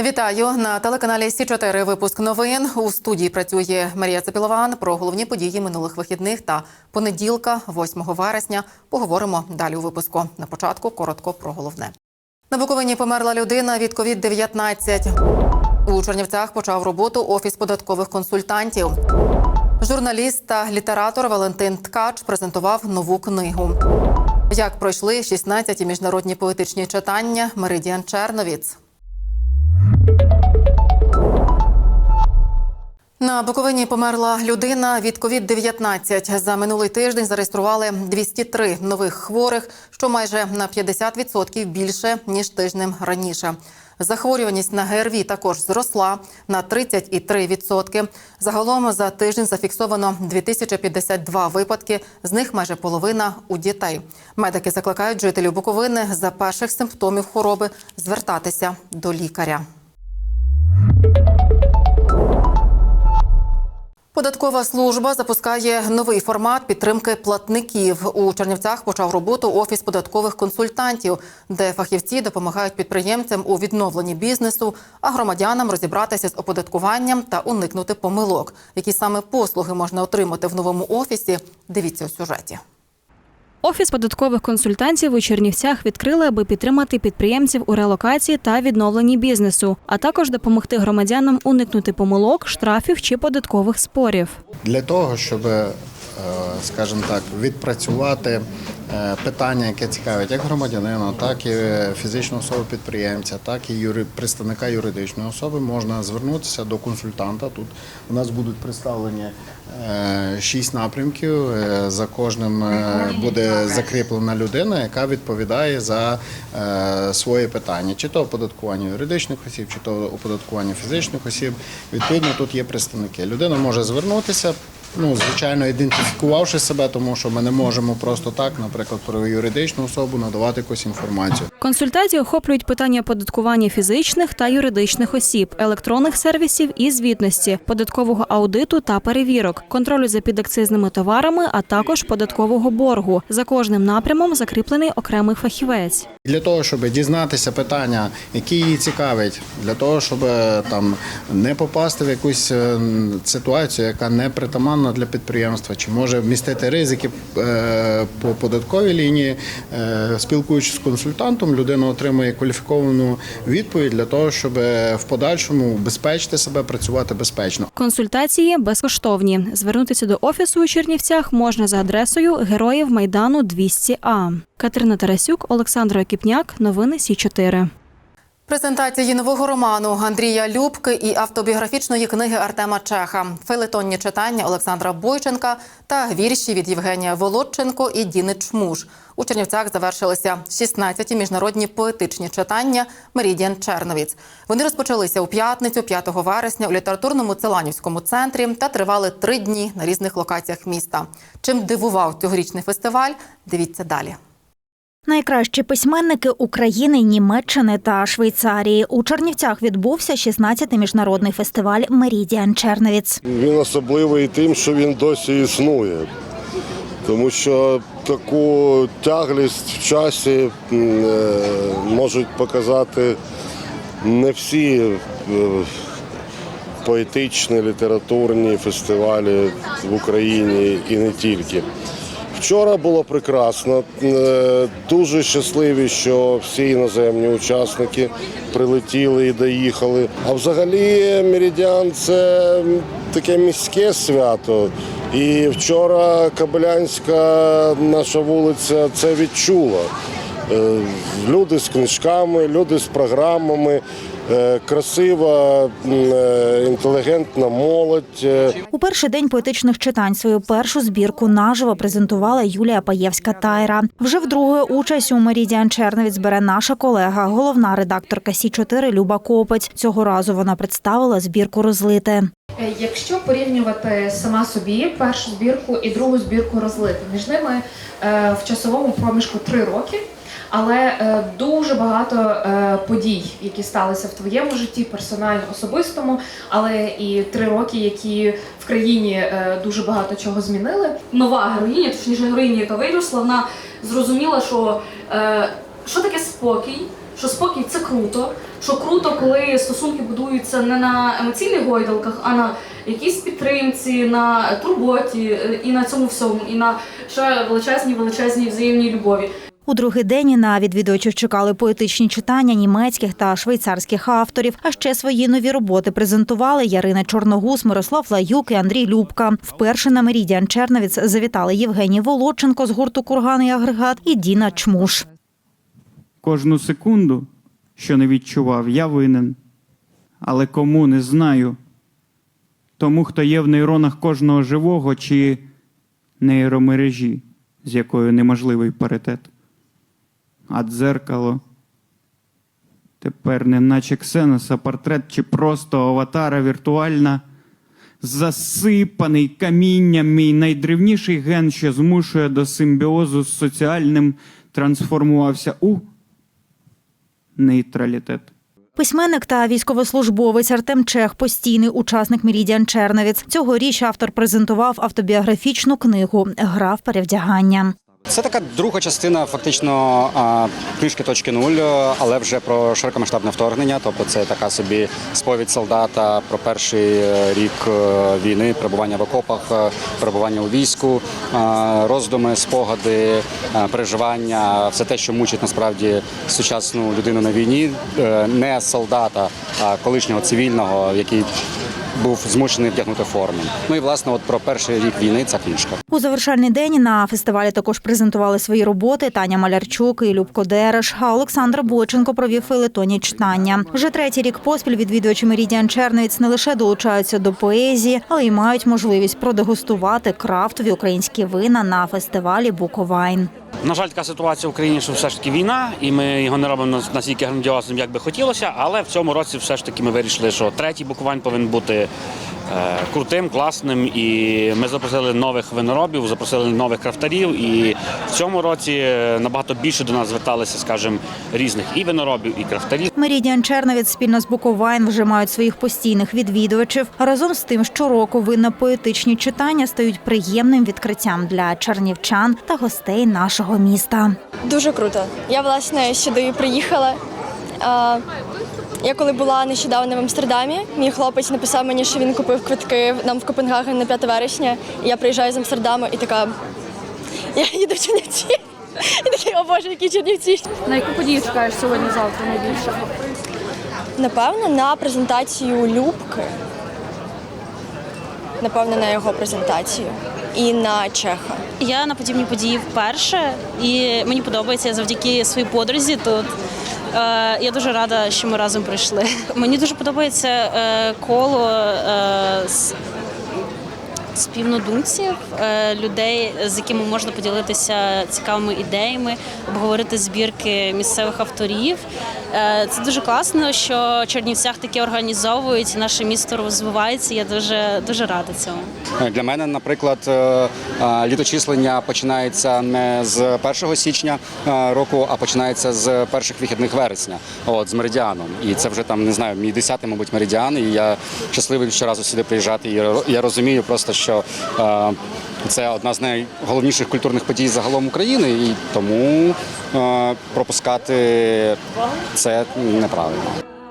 Вітаю на телеканалі Сі 4 Випуск новин у студії працює Марія Цепілован. Про головні події минулих вихідних та понеділка, 8 вересня. Поговоримо далі у випуску. На початку коротко про головне. На Буковині померла людина від COVID-19. У Чернівцях почав роботу офіс податкових консультантів. Журналіст та літератор Валентин Ткач презентував нову книгу. Як пройшли 16 міжнародні поетичні читання Меридіан Черновіц. На Буковині померла людина від COVID-19. За минулий тиждень зареєстрували 203 нових хворих, що майже на 50% більше ніж тижнем раніше. Захворюваність на ГРВІ також зросла на 30,3%. Загалом за тиждень зафіксовано 2052 випадки, з них майже половина у дітей. Медики закликають жителів Буковини за перших симптомів хвороби звертатися до лікаря. Податкова служба запускає новий формат підтримки платників. У Чернівцях почав роботу офіс податкових консультантів, де фахівці допомагають підприємцям у відновленні бізнесу, а громадянам розібратися з оподаткуванням та уникнути помилок. Які саме послуги можна отримати в новому офісі? Дивіться у сюжеті. Офіс податкових консультантів у Чернівцях відкрили, аби підтримати підприємців у релокації та відновленні бізнесу, а також допомогти громадянам уникнути помилок, штрафів чи податкових спорів. для того, щоб, скажімо так, відпрацювати е, питання, яке цікавить як громадянина, так і фізичного особи підприємця, так і юри- представника юридичної особи, можна звернутися до консультанта. Тут у нас будуть представлені е, шість напрямків. Е, За кожним е, буде закріплена людина, яка відповідає за е, своє питання, чи то оподаткування юридичних осіб, чи то оподаткування фізичних осіб. Відповідно, тут є представники. Людина може звернутися. Ну, звичайно, ідентифікувавши себе, тому що ми не можемо просто так, наприклад, про юридичну особу надавати якусь інформацію. Консультації охоплюють питання оподаткування фізичних та юридичних осіб, електронних сервісів і звітності, податкового аудиту та перевірок, контролю за підакцизними товарами, а також податкового боргу. За кожним напрямом закріплений окремий фахівець. Для того, щоб дізнатися питання, які її цікавить, для того, щоб е, там не попасти в якусь е, ситуацію, яка не притаманна для підприємства, чи може містити ризики е, по податковій лінії, Е, спілкуючись з консультантом, людина отримує кваліфіковану відповідь для того, щоб е, в подальшому безпечити себе, працювати безпечно. Консультації безкоштовні. Звернутися до офісу у Чернівцях можна за адресою Героїв Майдану 200А. Катерина Тарасюк, Олександр Окіпняк. Новини Сі 4 Презентації нового роману Андрія Любки і автобіографічної книги Артема Чеха, фейлетонні читання Олександра Бойченка та вірші від Євгенія Володченко і Діни Чмуш. У Чернівцях завершилися 16 міжнародні поетичні читання Мерідіан Черновіць. Вони розпочалися у п'ятницю, 5 вересня, у літературному Целанівському центрі та тривали три дні на різних локаціях міста. Чим дивував цьогорічний фестиваль? Дивіться далі. Найкращі письменники України, Німеччини та Швейцарії. У Чернівцях відбувся 16-й міжнародний фестиваль Мерідіан Черновіц. Він особливий тим, що він досі існує. Тому що таку тяглість в часі е, можуть показати не всі е, поетичні, літературні фестивалі в Україні і не тільки. Вчора було прекрасно. Е, Дуже щасливі, що всі іноземні учасники прилетіли і доїхали. А взагалі Меридіан це таке міське свято. І вчора Кабелянська наша вулиця це відчула. Е, Люди з книжками, люди з програмами, красива, е, інтелігентна молодь. е, У перший день поетичних читань свою першу збірку наживо презентувала Юлія Паєвська-Тайра. Вже вдруге участь у Мерідіан Черновіц бере наша колега, головна редакторка Сі 4 Люба Копець. Цього разу вона представила збірку розлите. Е, Якщо порівнювати сама собі першу збірку і другу збірку розлити, між ними е, в часовому проміжку три роки, але е, дуже багато е, подій, які сталися в твоєму житті, персонально особистому, але і три роки, які в країні е, дуже багато чого змінили. нова героїня, точніше героїня, яка виросла, вона зрозуміла, що, що таке спокій, що спокій це круто, що круто, коли стосунки будуються не на емоційних гойдалках, а на якійсь підтримці, на турботі і на цьому всьому, і на ще величезній величезній взаємній любові. У другий день на відвідувачів чекали поетичні читання німецьких та швейцарських авторів. А ще свої нові роботи презентували Ярина Чорногуз, Мирослав Лаюк і Андрій Любка. Вперше на Мерідіан Черновіць завітали Євгеній Володченко з гурту Курган і агрегат і Діна Чмуш. Кожну секунду, що не відчував, я винен. Але кому не знаю. Тому, хто є в нейронах кожного живого чи нейромережі, з якою неможливий паритет. А дзеркало тепер не наче Ксеноса портрет чи просто аватара віртуальна. Засипаний камінням мій найдревніший ген, що змушує до симбіозу з соціальним, трансформувався у нейтралітет. Письменник та військовослужбовець Артем Чех, постійний учасник Мерідіан Черновіць. Цьогоріч автор презентував автобіографічну книгу Гра в перевдягання. Це така друга частина, фактично книжки точки нуль, але вже про широкомасштабне вторгнення. Тобто, це така собі сповідь солдата про перший е, рік е, війни, перебування в окопах, е, перебування у війську, роздуми, спогади, переживання, все те, що мучить насправді сучасну людину на війні, не солдата, а колишнього цивільного, який був змушений вдягнути форму. Ну і власне, от про перший рік війни ця книжка. У завершальний день на фестивалі також презентували свої роботи Таня Малярчук і Любко Дереш. А Олександр Бойченко провів филетоні читання. Вже третій рік поспіль відвідувачі Мерідіан Черновіць не лише долучаються до поезії, але й мають можливість продегустувати крафтові українські вина на фестивалі Буковайн. На жаль, така ситуація в Україні, що все ж таки війна, і ми його не робимо нас- настільки грандіозним, як би хотілося. Але в цьому році все ж таки ми вирішили, що третій буквально повинен бути е, крутим, класним. І ми запросили нових виноробів, запросили нових крафтарів. І в цьому році е, набагато більше до нас зверталися, скажімо, різних і виноробів, і крафтарів. Мерідіан Черновіць спільно з Буковайн вже мають своїх постійних відвідувачів. Разом з тим, щороку винна поетичні читання стають приємним відкриттям для чернівчан та гостей нашого міста. Дуже круто. Я власне сюди приїхала. Я коли була нещодавно в Амстердамі, мій хлопець написав мені, що він купив квитки нам в Копенгаген на 5 вересня. І я приїжджаю з Амстердаму і така. Я їду в Чернівці. І такий, о Боже, які Чернівці. На яку подію чекаєш сьогодні-завтра найбільше? Напевно, на презентацію Любки. Напевно, на його презентацію. І на Чеха. Я на подібні події вперше, і мені подобається завдяки своїй подрузі тут. Е, Я дуже рада, що ми разом прийшли. Мені дуже подобається е, коло е, співнодумців, е, людей, з якими можна поділитися цікавими ідеями, обговорити збірки місцевих авторів. Е, Це дуже класно, що Чернівцях таке організовують, наше місто розвивається. Я дуже дуже рада цьому. Для мене, наприклад, е, літочислення починається не з 1 січня року, а починається з перших вихідних вересня, от з меридіаном. І це вже там не знаю, мій 10-й, мабуть, меридіан. І я щасливий щоразу сюди приїжджати. І я розумію просто, що е, це одна з найголовніших культурних подій загалом України, і тому е, пропускати це неправильно.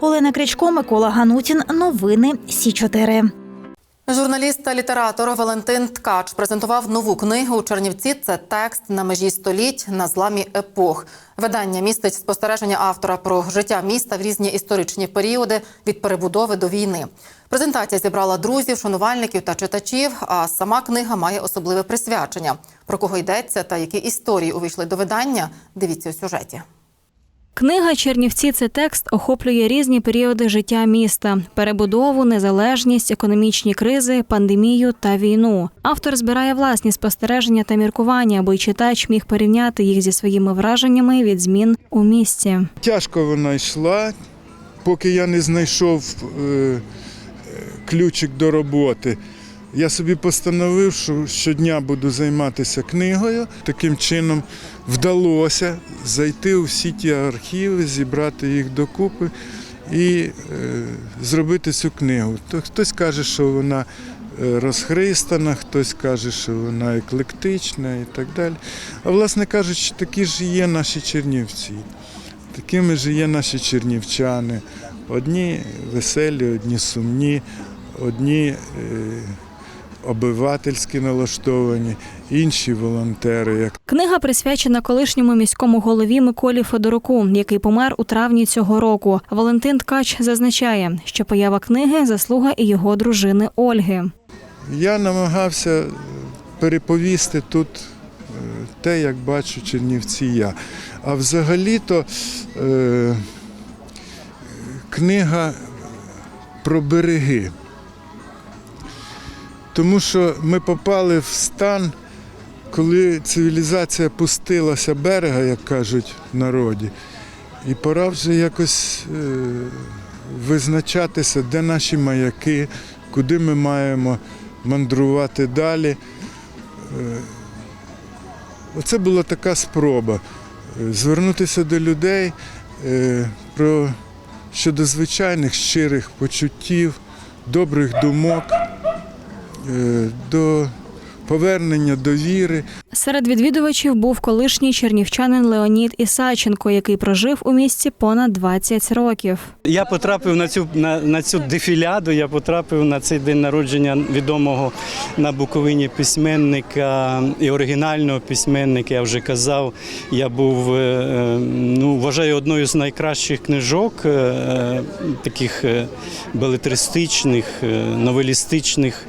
Олена Крячко, Микола Ганутін. Новини Сі 4 Журналіст та літератор Валентин Ткач презентував нову книгу у Чернівці. Це текст на межі століть на зламі епох. Видання містить спостереження автора про життя міста в різні історичні періоди від перебудови до війни. Презентація зібрала друзів, шанувальників та читачів. А сама книга має особливе присвячення. Про кого йдеться та які історії увійшли до видання. Дивіться у сюжеті. Книга Чернівці це текст охоплює різні періоди життя міста: перебудову, незалежність, економічні кризи, пандемію та війну. Автор збирає власні спостереження та міркування, аби читач міг порівняти їх зі своїми враженнями від змін у місті. Тяжко вона йшла, поки я не знайшов е, ключик до роботи. Я собі постановив, що щодня буду займатися книгою. Таким чином вдалося зайти у всі ті архіви, зібрати їх докупи і е, зробити цю книгу. То хтось каже, що вона е, розхристана, хтось каже, що вона еклектична і так далі. А власне кажучи, такі ж є наші чернівці. Такими ж є наші чернівчани. Одні веселі, одні сумні, одні е, обивательськи налаштовані, інші волонтери. Книга присвячена колишньому міському голові Миколі Федоруку, який помер у травні цього року. Валентин Ткач зазначає, що поява книги заслуга і його дружини Ольги. Я намагався переповісти тут е, те, як бачу Чернівці я. А взагалі-то е, книга про береги. Тому що ми попали в стан, коли цивілізація пустилася берега, як кажуть в народі, і пора вже якось е, визначатися, де наші маяки, куди ми маємо мандрувати далі. Е, Оце була така спроба е, звернутися до людей про щодо звичайних щирих почуттів, добрих думок, до повернення довіри. Серед відвідувачів був колишній чернівчанин Леонід Ісаченко, який прожив у місті понад 20 років. Я потрапив на цю на, на цю дефіляду. Я потрапив на цей день народження відомого на Буковині письменника і оригінального письменника. Я вже казав. Я був е, е, ну вважаю одною з найкращих книжок, е, е, таких е, белетристичних, е, новелістичних.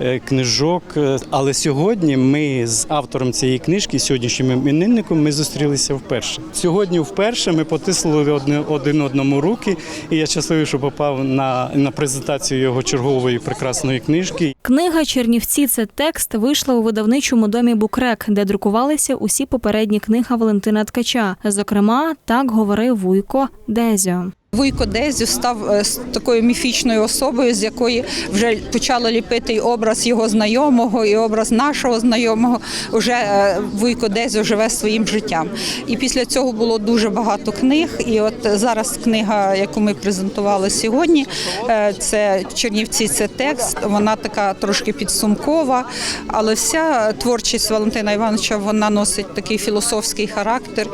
Е, Книжок, Е, але сьогодні ми з автором цієї книжки, сьогоднішнім іменинником, ми зустрілися вперше. Сьогодні вперше ми потиснули один одному руки, і я щасливий, що попав на, на презентацію його чергової прекрасної книжки. Книга Чернівці це текст вийшла у видавничому домі Букрек, де друкувалися усі попередні книги Валентина Ткача. Зокрема, так говорив Вуйко Дезьо. Вуйко Дезю став е, такою міфічною особою, з якої вже почало ліпити і образ його знайомого, і образ нашого знайомого. Уже е, Вуйко Дезю живе своїм життям. І після цього було дуже багато книг. І от зараз книга, яку ми презентували сьогодні, е, це Чернівці, це текст. Вона така трошки підсумкова, але вся творчість Валентина Івановича вона носить такий філософський характер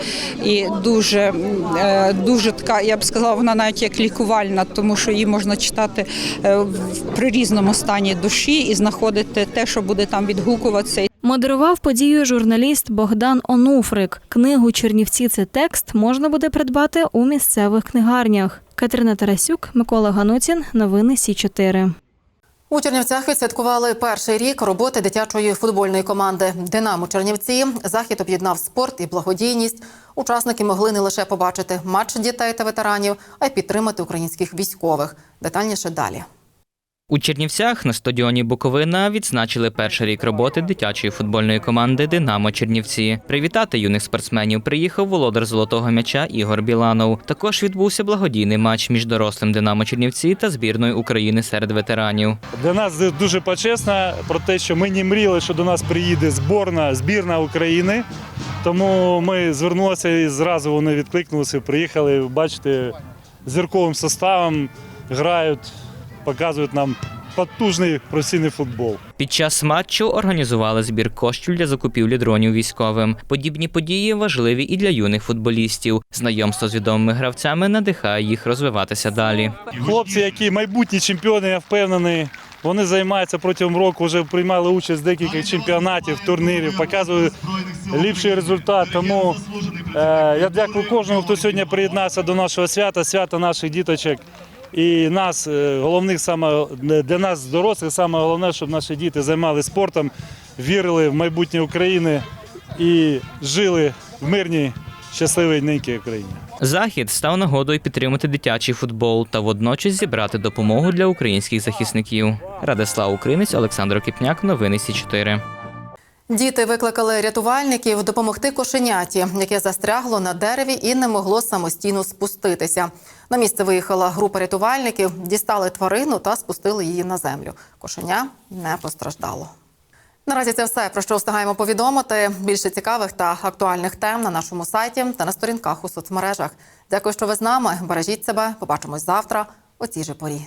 і дуже, дуже така, я б сказала, вона навіть як лікувальна, тому що її можна читати е, при різному стані душі і знаходити те, що буде там відгукуватися. Модерував подію журналіст Богдан Онуфрик. Книгу Чернівці це текст можна буде придбати у місцевих книгарнях. Катерина Тарасюк, Микола Гануцін. Новини Сі 4 У Чернівцях відсвяткували перший рік роботи дитячої футбольної команди Динамо Чернівці. Захід об'єднав спорт і благодійність. Учасники могли не лише побачити матч дітей та ветеранів, а й підтримати українських військових. Детальніше далі. У Чернівцях на стадіоні Буковина відзначили перший рік роботи дитячої футбольної команди Динамо Чернівці. Привітати юних спортсменів приїхав володар золотого м'яча Ігор Біланов. Також відбувся благодійний матч між дорослим Динамо Чернівці та збірною України серед ветеранів. Для нас дуже почесно про те, що ми не мріяли, що до нас приїде зборна збірна України. Тому ми звернулися і зразу вони відкликнулися, приїхали. Бачите, зірковим составом грають, показують нам потужний професійний футбол. Під час матчу організували збір коштів для закупівлі дронів військовим. Подібні події важливі і для юних футболістів. Знайомство з відомими гравцями надихає їх розвиватися далі. Хлопці, які майбутні чемпіони, я впевнений, вони займаються протягом року, вже приймали участь в декількох чемпіонатів, турнірів, показують ліпший результат. Тому е, я дякую кожному, хто сьогодні приєднався до нашого свята, свята наших діточок. І нас, е, головних саме для нас, дорослих, саме головне, щоб наші діти займалися спортом, вірили в майбутнє України і жили в мирній, щасливій ненькій Україні. Захід став нагодою підтримати дитячий футбол та водночас зібрати допомогу для українських захисників. Радислав Українець, Олександр Кіпняк, новини Сі 4 Діти викликали рятувальників допомогти кошеняті, яке застрягло на дереві і не могло самостійно спуститися. На місце виїхала група рятувальників, дістали тварину та спустили її на землю. Кошеня не постраждало. Наразі це все про що встигаємо повідомити. Більше цікавих та актуальних тем на нашому сайті та на сторінках у соцмережах. Дякую, що ви з нами. Бережіть себе. Побачимось завтра о цій же порі.